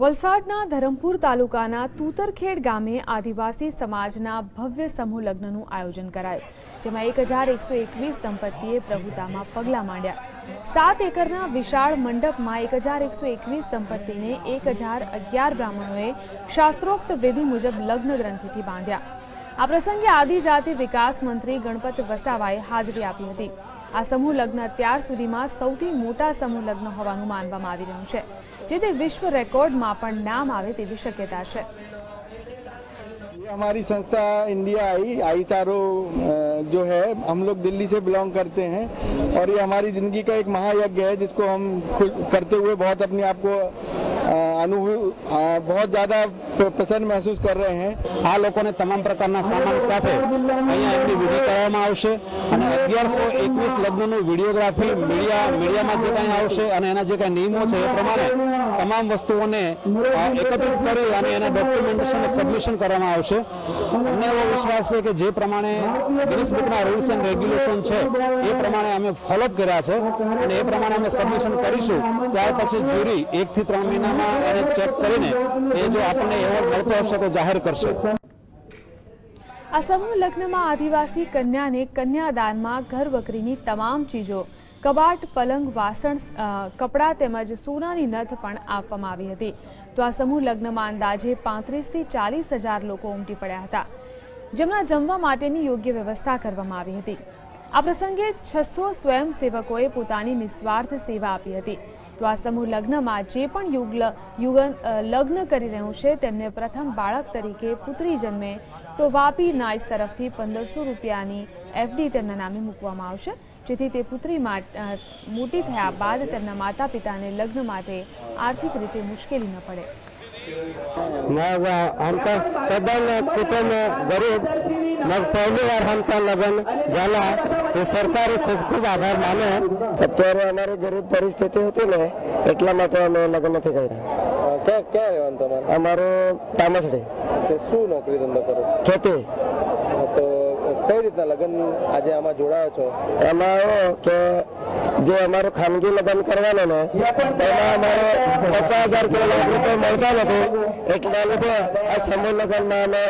વલસાડના ધરમપુર તાલુકાના તૂતરખેડ ગામે આદિવાસી સમાજના ભવ્ય સમૂહ લગ્નનું આયોજન કરાયું, જેમાં એક હજાર એકસો એકવીસ દંપતીએ પ્રભુતામાં પગલાં માંડ્યા. સાત એકરના વિશાળ મંડપમાં એક હજાર એકસો એકવીસ દંપતીને એક હજાર અગિયાર બ્રાહ્મણોએ શાસ્ત્રોક્ત વિધિ મુજબ લગ્ન ગ્રંથિથી બાંધ્યા. આ પ્રસંગે આદિજાતિ વિકાસ મંત્રી ગણપત વસાવાએ હાજરી આપી હતી. આ સમૂહ લગ્ન અત્યાર સુધીમાં સૌથી મોટા સમૂહ લગ્ન હોવાનું માનવામાં આવી રહ્યું છે જેથી વિશ્વ રેકોર્ડમાં પણ નામ આવે તેવી શક્યતા છે ये हमारी संस्था इंडिया आई आई चारों अ, जो है हम लोग दिल्ली से बिलोंग करते हैं और ये हमारी जिंदगी का एक महायज्ञ है जिसको हम खुद करते हुए बहुत अपने आप को अ, अनुभव अ, बहुत ज़्यादा प- प्रसन्न महसूस कर रहे हैं આ લોકોને તમામ પ્રકારના સામાન સાથે અહીંયા એમની વિધિ કરવામાં આવશે અને અગિયારસો એકવીસ લગ્નનું વિડીયોગ્રાફી મીડિયા મીડિયામાં જે કાંઈ આવશે અને એના જે કાંઈ નિયમો છે એ પ્રમાણે તમામ વસ્તુઓને અ, એકત્રિત કરી અને એના ડોક્યુમેન્ટેશન સબમિશન કરવામાં આવશે અમને એવો વિશ્વાસ છે કે જે પ્રમાણે ગિનિસ બુકના રૂલ્સ એન્ડ રેગ્યુલેશન છે એ પ્રમાણે અમે ફોલોઅપ કર્યા છે અને એ પ્રમાણે અમે સબમિશન કરીશું ત્યાર પછી જ્યુરી એકથી ત્રણ મહિનામાં એને ચેક કરીને એ જો આપણને એવોર્ડ મળતો હશે તો જાહેર કરશે. આ સમૂહ લગ્નમાં આદિવાસી કન્યાને કન્યાદાનમાં ઘર વકરીની તમામ ચીજો, કબાટ, પલંગ, વાસણ કપડાં તેમજ સોનાની નથ પણ આપવામાં આવી હતી. તો આ સમૂહ લગ્નમાં અંદાજે પાંત્રીસથી ચાલીસ હજાર લોકો ઉમટી પડ્યા હતા, જેમના જમવા માટેની યોગ્ય વ્યવસ્થા કરવામાં આવી હતી. આ પ્રસંગે છસો સ્વયંસેવકોએ પોતાની નિસ્વાર્થ સેવા આપી હતી. તો આ સમૂહ લગ્નમાં જે પણ યુગલ યુગન અ, લગ્ન કરી રહ્યું છે તેમને પ્રથમ બાળક તરીકે પુત્રી જન્મે તો વાપી નાઇસ તરફથી પંદરસો રૂપિયાની એફડી તેમના નામે મૂકવામાં આવશે જેથી તે પુત્રી માટ- અ, મોટી થયા બાદ તેમના માતા પિતાને લગ્ન માટે આર્થિક રીતે મુશ્કેલી ન પડે मग आमचा सदन कुटुंब गरीब मग पहिली વાર आमचा लग्न झाला તે સરકારે ખૂબ ખૂબ આભાર માને. અત્યારે અમારી ગરીબ પરિસ્થિતિ હતી ને એટલા માટે અમે લગ્ન નથી કર્યા. ક્યાં ક્યાં રહેવાનું તમારે અમારું તામસડી. કે શું નોકરી ધંધો કરો? ખેતી. તો કઈ રીતના લગ્ન આજે આમાં જોડાયો છો? એમાં એવું કે જે અમારું ખાનગી લગ્ન કરવાનું ને એમાં અમારે પચાસ હજાર કિલો રૂપિયા મળતા નથી. એટલા લીધે આ સમૂહ લગ્નમાં અમે